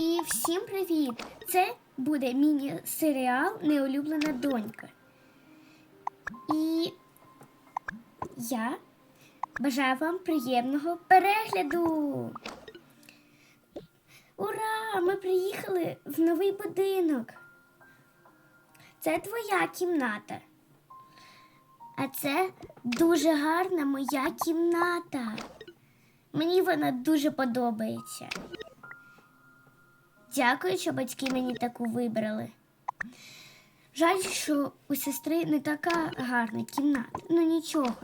І всім привіт! Це буде міні-серіал Неулюблена донька. І я бажаю вам приємного перегляду. Ура! Ми приїхали в новий будинок. Це твоя кімната. А це дуже гарна моя кімната. Мені вона дуже подобається. Дякую, що батьки мені таку вибрали. Жаль, що у сестри не така гарна кімната. Ну нічого.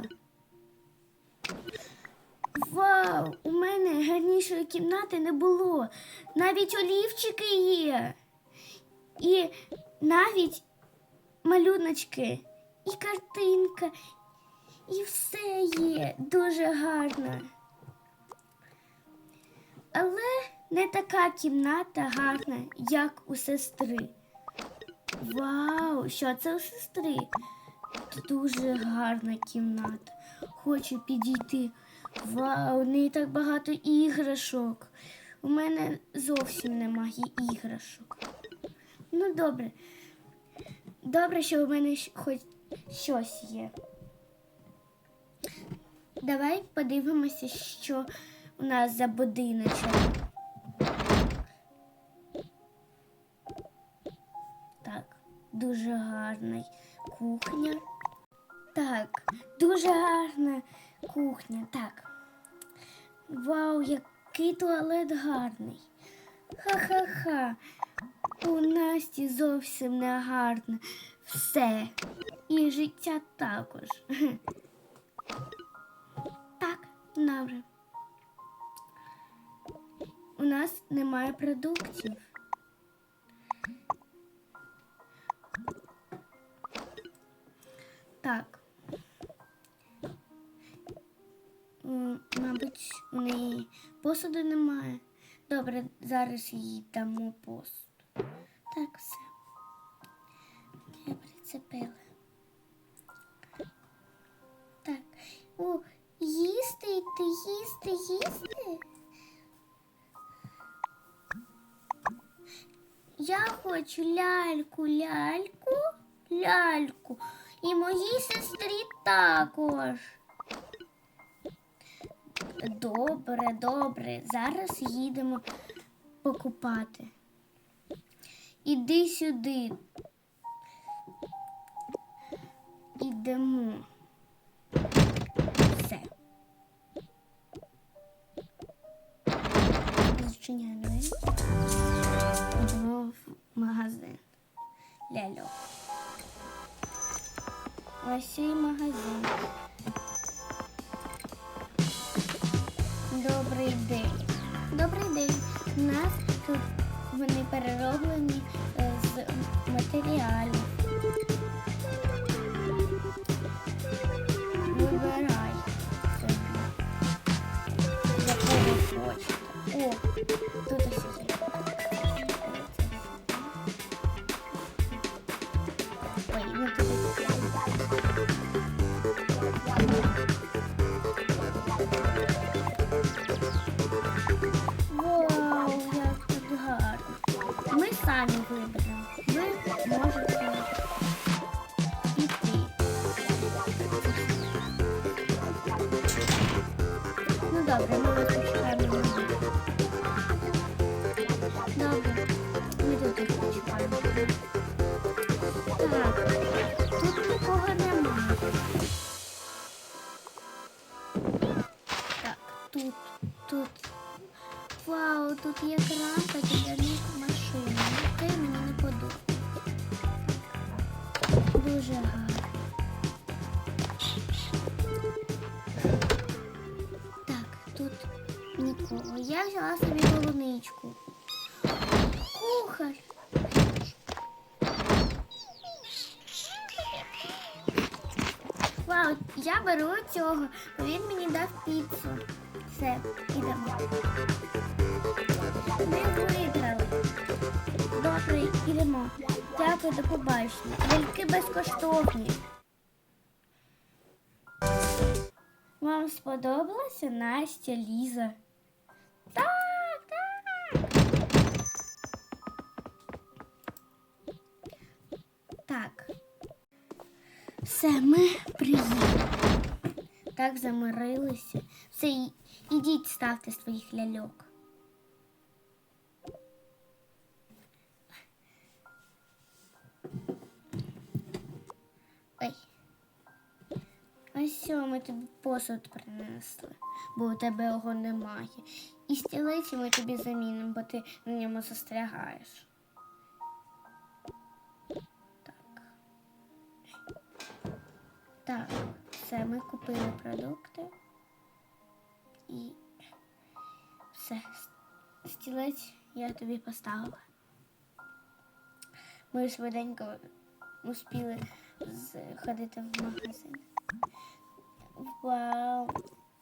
Вау! У мене гарнішої кімнати не було. Навіть олівчики є. І навіть малюночки, і картинка, і все є дуже гарно. Але не така кімната гарна, як у сестри. Вау, що це у сестри? Дуже гарна кімната. Хочу підійти. Вау, у неї так багато іграшок. У мене зовсім немає іграшок. Ну, добре. Добре, що у мене хоч щось є. Давай подивимося, що у нас за будиночок. Дуже гарна кухня. Так, дуже гарна кухня. Так. Вау, який туалет гарний. Ха-ха-ха. У Насті зовсім не гарно. Все. І життя також. Так, добре. У нас немає продуктів. Так. Мабуть, у неї посуду немає. Добре, зараз їй дамо посуд. Так, все. Я прицепила. Так. О, їсти йти, їсти, їсти. Я хочу ляльку, ляльку, ляльку. І моїй сестрі також. Добре, добре. Зараз їдемо покупати. Іди сюди. Ідемо. Все. Зачиняю в магазин. Ляльок. Ось магазин. Добрий день. Добрий день. У нас тут вони перероблені е, з матеріалів. Вибирай собі. Ви хочете. О, тут ось є. Ой, ну тут тут є крамка для машини. Це мені не подобається. Дуже гарно. Так, тут нікого. Я взяла собі полуничку. Кухар. Вау, я беру цього, бо він мені дав піцу. Все, ідемо ми виграли. Добре, йдемо. Дякую, до побачення. Ляльки безкоштовні. Вам сподобалася Настя Ліза? Так, так. Так. Все, ми приїхали. Так замирилися. Все, ідіть, ставте своїх ляльок. Тобі посуд принесли, бо у тебе його немає. І стілиці ми тобі замінимо, бо ти на ньому застрягаєш. Так. Так, все, ми купили продукти. І все. Стілець я тобі поставила. Ми швиденько успіли ходити в магазин.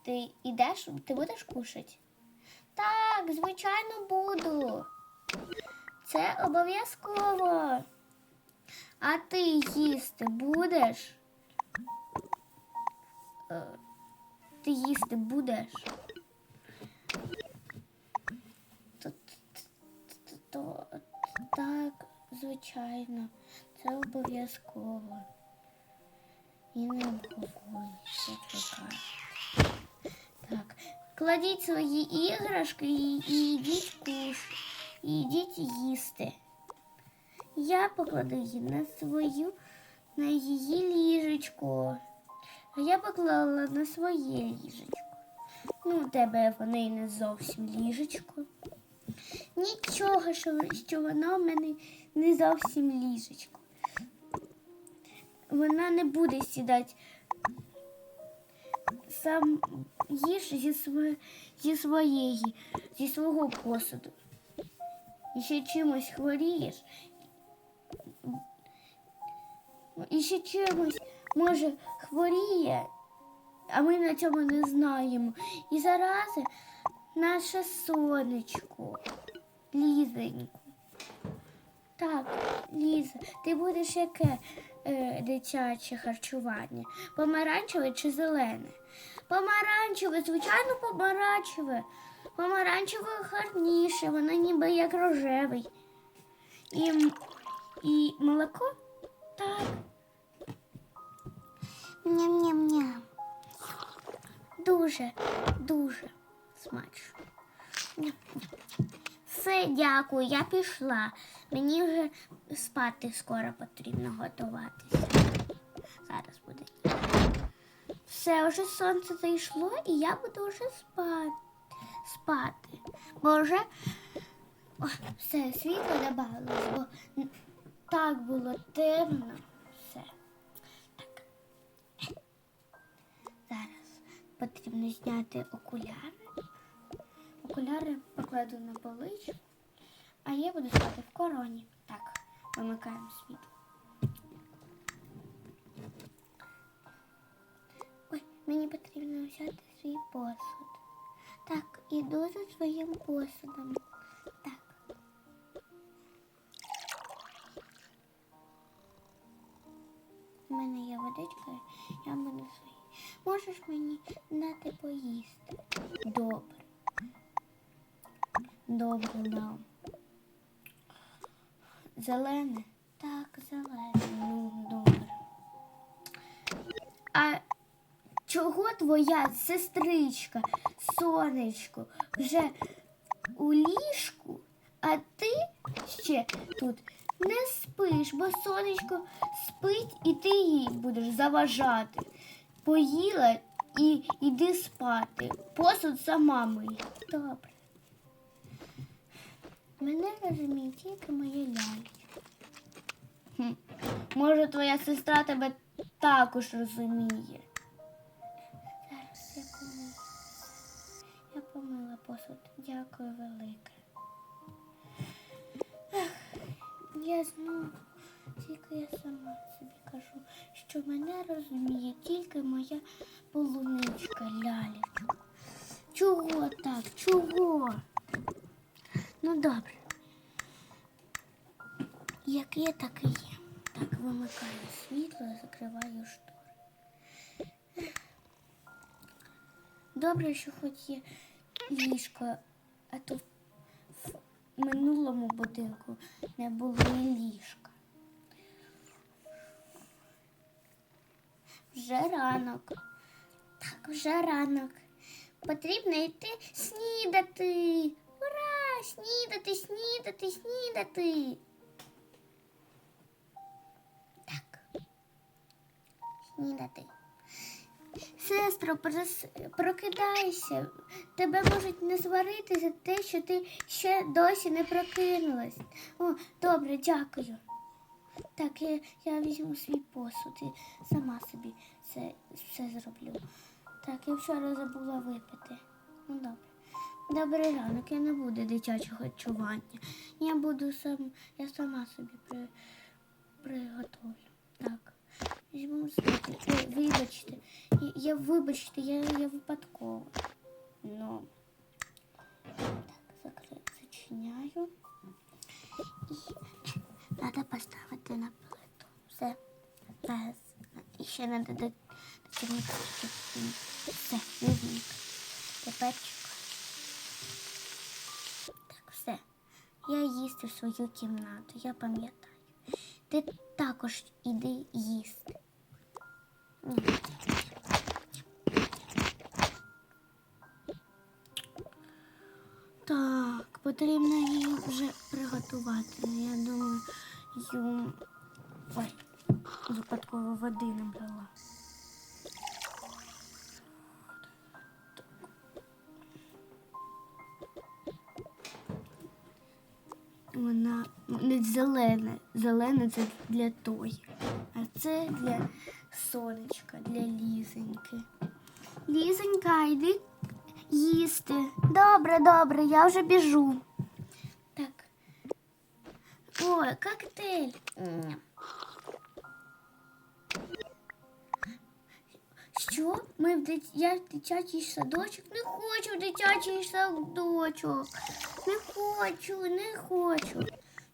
Ти йдеш? Ти будеш кушати? Так, звичайно, буду. Це обов'язково. А ти їсти будеш? Е, Ти їсти будеш? Так, звичайно, це обов'язково. І не ви. Так, кладіть свої іграшки і, і йдіть куш, і йдіть їсти. Я покладу її на свою, на її ліжечко. А я поклала на своє ліжечко. Ну, у тебе воно і не зовсім ліжечко. Нічого, що, що воно в мене не зовсім ліжечко. Вона не буде сідати. Сам їж зі, сво- зі своєї, зі свого посуду. І ще чимось хворієш. І ще чимось, може, хворіє, а ми на цьому не знаємо. І зарази наше сонечко, лізенько. Так, Ліза, ти будеш яке е, дитяче харчування? Помаранчеве чи зелене? Помаранчеве, звичайно, помаранчеве. Помаранчеве гарніше, воно ніби як рожевий. І, і молоко? Так. Ням-ням-ням. Дуже, дуже смачно. Все, дякую, я пішла. Мені вже спати скоро потрібно готуватися. Зараз буде. Все, вже сонце зайшло і я буду вже спати. спати. Бо О, все, світло добавилось, бо так було темно. Все. Так. Зараз потрібно зняти окуляри. Окуляри покладу на поличку, а я буду спати в короні. Так, вимикаємо світло. Ой, мені потрібно взяти свій посуд. Так, іду за своїм посудом. Так. У мене є водичка, я буду свої. Можеш мені дати поїсти? Добре. Добре, дам. Зелене? Так, зелене. Ну, добре. А чого твоя сестричка, сонечко, вже у ліжку, а ти ще тут не спиш, бо сонечко спить і ти їй будеш заважати. Поїла і йди спати. Посуд сама мий. Добре. Мене розуміє тільки моя лялька. Може, твоя сестра тебе також розуміє. Зараз я помила. Я помила посуд. Дякую велике. Ех, я знову, тільки я сама собі кажу, що мене розуміє тільки моя полуничка лялечка. Чого так? Чого? Ну добре. Як є, так і є. Так, вимикаю світло, закриваю штори. Добре, що хоч є ліжко, а то в минулому будинку не було і ліжка. вже ранок. Так, вже ранок. Потрібно йти снідати. Снідати, снідати, снідати. Так. Снідати. Сестро, прокидайся. Тебе можуть не сварити за те, що ти ще досі не прокинулась. О, добре, дякую. Так, я, я візьму свій посуд і сама собі це все зроблю. Так, я вчора забула випити. Ну добре. Добрий ранок, я не буду дитячого харчування. Я буду сам, я сама собі при, приготовлю. Так. Візьму вибачте. Я, вибачте, я, я випадково. Ну. Так, зачиняю. І треба поставити на плиту. Все. Зараз. І ще треба до. Все, візьміть. Тепер Я їсти в свою кімнату, я пам'ятаю. Ти також іди їсти. Так, потрібно її вже приготувати. Я думаю. Ой, випадково води набрала. Вона не зелена. Зелена це для тої. А це для сонечка, для лізоньки. Лізонька, йди їсти. Добре, добре, я вже біжу. Так. О, коктейль. Що? Ми в дит... Я в дитячий садочок? Не хочу в дитячий садочок. Хочу, не хочу.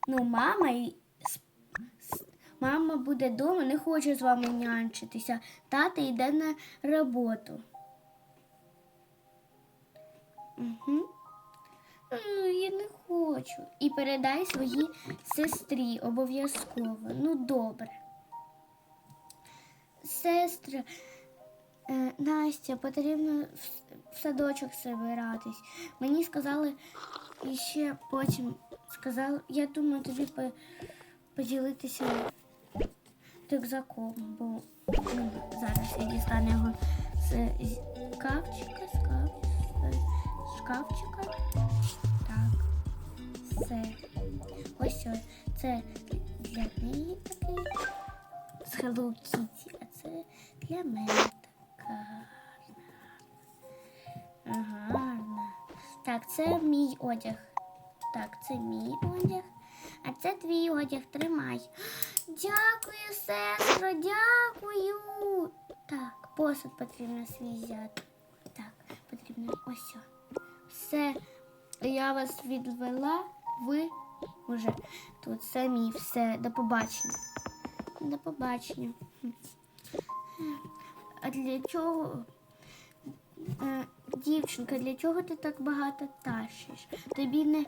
Ну, мама і мама буде вдома, не хоче з вами нянчитися. Тата йде на роботу. Угу. Ну, я не хочу. І передай своїй сестрі обов'язково. Ну, добре. Сестра, е, Настя, потрібно в, в садочок збиратись. Мені сказали і ще потім сказали, я думаю, тобі поділитися рюкзаком, бо ну, зараз я дістану його з, з шкафчика, з шкаф, з шкафчика. Так, все. Ось ось. Це для неї такий з Hello Kitty, а це для мене така гарна. Так, це мій одяг. Так, це мій одяг. А це твій одяг. Тримай. Дякую, сестро, дякую. Так, посуд потрібно свій взяти. Так, потрібно ось. Все, я вас відвела, ви вже тут самі. Все, до побачення. До побачення. А для чого? Дівчинка, для чого ти так багато тащиш? Тобі не,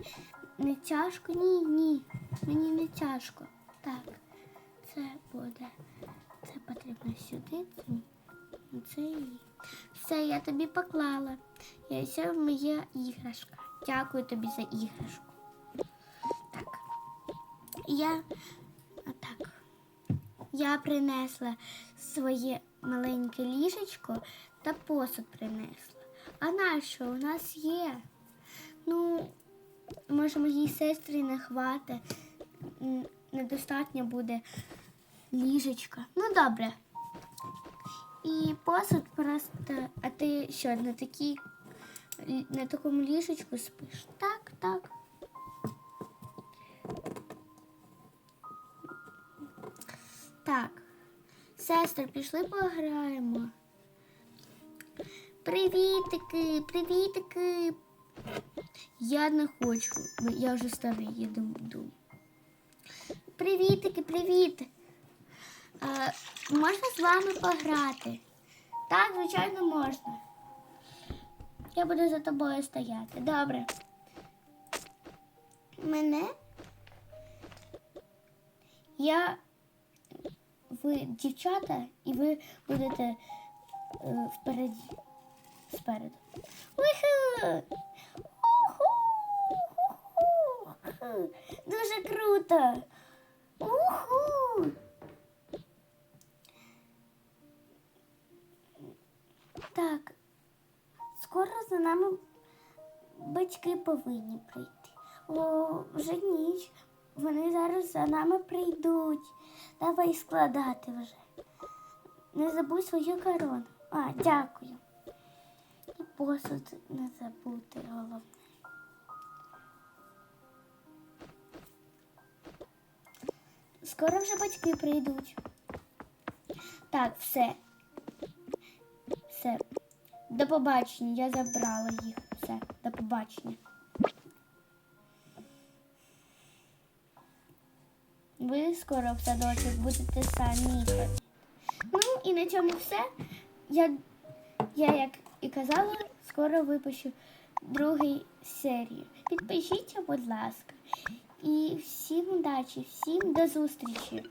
не тяжко? Ні, ні. Мені не тяжко. Так, це буде. Це потрібно сюди. Це, це і. Все, я тобі поклала. І ось моя іграшка. Дякую тобі за іграшку. Так. Я. Отак. Я принесла своє маленьке ліжечко та посуд принесла. А нащо у нас є? Ну, може, моїй сестрі не хватить, недостатньо буде ліжечка. Ну, добре. І посуд просто. А ти що, на такій на такому ліжечку спиш? Так, так. Так. Сестри, пішли пограємо. Привітики, привітики. Я не хочу. Я вже старий, я думаю. Привітики, привіт. Е, можна з вами пограти? Так, звичайно, можна. Я буду за тобою стояти. Добре. Мене я ви дівчата, і ви будете е, впереді. Спереду. Дуже круто! Уху! Так, скоро за нами батьки повинні прийти. О, вже ніч. Вони зараз за нами прийдуть. Давай складати вже. Не забудь свою корону. А, дякую. Посуд не забути головне. Скоро вже батьки прийдуть. Так, все. Все. До побачення. Я забрала їх. Все, до побачення. Ви скоро в садочок будете самі. Ну і на цьому все. Я, я як казала, скоро випущу другий серію. Підпишіться, будь ласка. І всім удачі, всім до зустрічі!